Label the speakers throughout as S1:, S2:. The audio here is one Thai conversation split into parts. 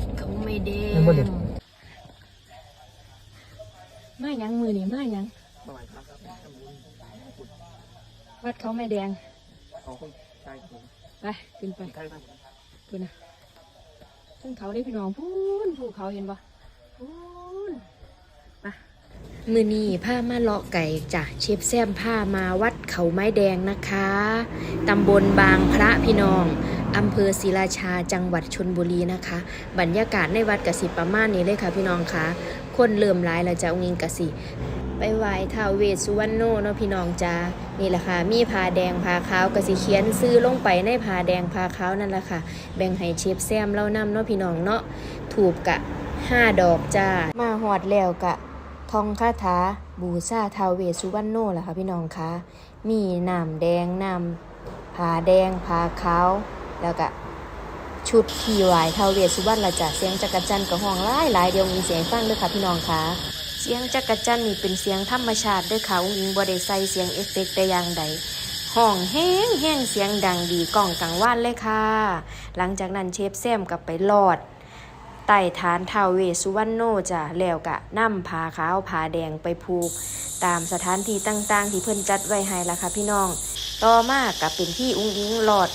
S1: วัดเขาไม่แด
S2: ยัง
S1: ง
S2: บ่ได้
S1: มายังมือนี่มายัง
S2: บ่ไหวครับทำบุญ
S1: วัดเขาไม่แดง
S2: เขาคนใจผม
S1: ไปขึ้นไป
S2: ใกล้บ้านผม
S1: พูนนะซึ่งเขาได้พี่น้องพูนภูเขาเห็นปะพูนไปมือนี้ผ้ามาเลาะไก่จ้ะเชฟแซมผ้ามาวัดเขาไม้แดงนะคะตำบลบางพระพี่น้อง อำเภอศรีราชาจังหวัดชนบุรีนะคะ บรรยากาศในวัดกสิประมาณนี้เลยค่ะพี่น้องคะคนเริ่มหลายแล้วจะองค์ิงกสิไปไหว้ท้าวเวสสุวรรณโนเนาะพี่น้องจ้านี่แหละค่ะ มีผ้าแดงผ้าขาวกสิเขียนซื้อลงไปในผ้าแดงผ้าขาวนั่นแหละค่ะ แบ่งให้เชฟแซมเล่านำเนาะพี่น้องเนาะถูกกะห้าดอกจ้ามาหอดแล้วกะทองคาถาบูชาท้าวเวสสุวรรณโนแหละค่ะพี่น้องคะมีน้ำแดงน้ำผ้าแดงผ้าขาว แล้วก็ชุดที่ไหวท้าเวสสุวรรณละจ้ะเสียงจักรจันทร์กับห้องหลายหลายเดียวมีเสียงฟังด้วยค่ะพี่น้องคะเสียงจักรจันนี่เป็นเสียงธรรมชาติด้วยค่ะอุ้งอิงบ่ได้ใส่เสียงเอฟเฟกต์แต่อย่างใดห้องแห้งแห้งเสียงดังดีกล่องกังว่านเลยค่ะ หลังจากนั้นเชฟแซมกับไปลอดไต่ฐานท้าวเวสสุวรรณโนจ้ะแล้วกะนำผ้าขาวผ้าแดงไปผูก ตามสถานที่ต่างๆ ที่เพิ่นจัดไว้ให้ละค่ะพี่น้อง ต่อมากับเป็นที่อุ้งอิงลอด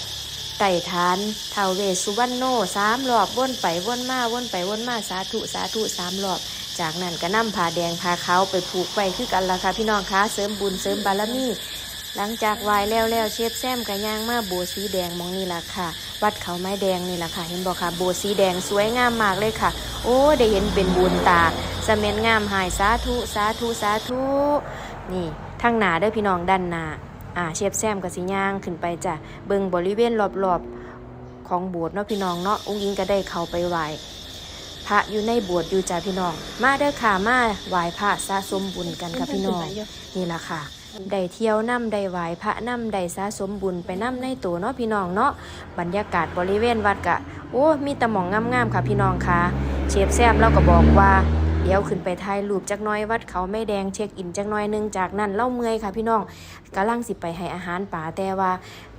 S1: ไต่ฐานเทาวเวสุวรรณโนสามรอบวนไปวนมาวนไปวนมาสาธุสาธุสามรอบ จากนั้นก็นำผ้าแดงผ้าขาวไปผูกไว้คือกันล่ะค่ะพี่น้องคะเสริมบุญเสริมบารมีหลังจากไหว้แล้วแล้วเชฟแซมกับย่างมาโบสีแดงมองนี่ล่ะค่ะ วัดเขาไม้แดงนี่ล่ะค่ะ เห็นบอกค่ะโบสีแดงสวยงามมากเลยค่ะ โอ้ได้เห็นเป็นบุญตาสเม็นงามหายสาธุสาธุสาธุนี่ทั้งหนาเด้พี่น้องด้านหนา อ่าเชฟแซมกับสีย่างขึ้นไปจ้ะเบิงบริเวณรอบๆของโบสถ์เนาะพี่น้องเนาะองค์ยิงก็ได้เข้าไปไหว้พระอยู่ในโบวชอยู่จ้าพี่น้อง มาเด้อค่ะมาไหว้พระสะสมบุญกันค่ะพี่น้องนี่ล่ะค่ะได้เที่ยวน้ำได้ไหว้พระน้ำได้สะสมบุญไปน้ำในตัวเนาะพี่น้องเนาะบรรยากาศบริเวณวัดกะโอ้มีแตะหมองงามๆค่ะพี่น้องค่ะ เชฟแซมเราก็บอกว่า เดี๋ยวขึ้นไปถ่ายรูปจักน้อยวัดเขาไม่แดงเช็คอินจักน้อยหนึงจากนั้นเล่าเมื่อยค่ะพี่น้องกำลังสิไปให้อาหารป่าแต่ว่า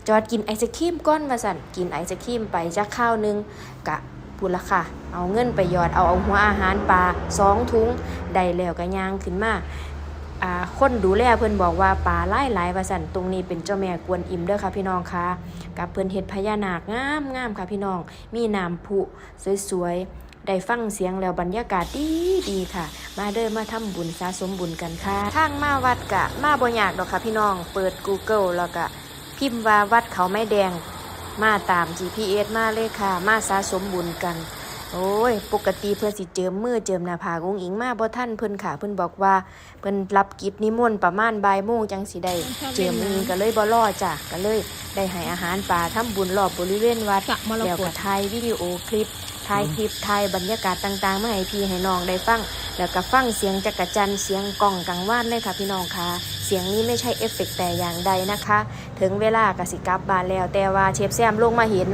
S1: จอดกินไอศครีมก้อนมาสั่นกินไอศครีมไปจักข้าวหนึงกะพูดละค่ะ เอาเงินไปหยอดเอาเอาหัวอาหารปลาสองถุงได้แล้วก็ย่างขึ้นมาอ่าคนดูแลเพิ่อนบอกว่าปลาหลายหลายว่าสั่นตรงนี้เป็นเจ้าแม่กวนอิมเด้อค่ะพี่น้องค่ะ กับเพิ่อนเฮ็ดพญานาคงามงามค่ะพี่น้อง มีน้ำพุสวยๆ ได้ฟังเสียงแล้วบรรยากาศดีดีค่ะ มาเด้อมาทำบุญสะสมบุญกันค่ะทางมาวัดกะมาบ่ยากดอกค่ะพี่น้อง เปิด Google แล้วก็พิมพ์ว่าวัดเขาไม้แดง มาตาม GPS มาเลยค่ะ มาสะสมบุญกันโอ้ย ปกติเพื่อนสิเจิมมือเจิมหน้าผากองอิงมาบ่ท่านเพิ่นค่ะเพิ่นบอกว่าเพิ่นรับกิจนิมนต์ประมาณบ่ายโมงจังสิได้เจิมมือก็เลยบ่รอจ้ะก็เลยได้ให้อาหารป่าทำบุญรอบบริเวณวัด
S3: กะมร
S1: แล้ว
S3: ก
S1: ก็
S3: ต
S1: ถ่ายวิดีโอคลิป ถ่ายคลิปถ่ายบรรยากาศต่างๆมาให้พี่ให้น้องได้ฟัง แล้วก็ฟังเสียงจักรจันเสียงกล่องกังวานเลยค่ะพี่น้องค่ะ เสียงนี้ไม่ใช่เอฟเฟกต์แต่อย่างใดนะคะ ถึงเวลากสิกลับบานแล้ว แต่ว่าเชฟแซมลงมาเห็น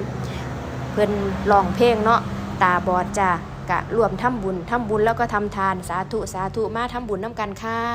S1: เพิ่นร้องเพลงเนาะตาบอดจ้ะกะรวมทำบุญทำบุญแล้วก็ทำทานสาธุสาธุมาทำบุญน้ำกันค่ะ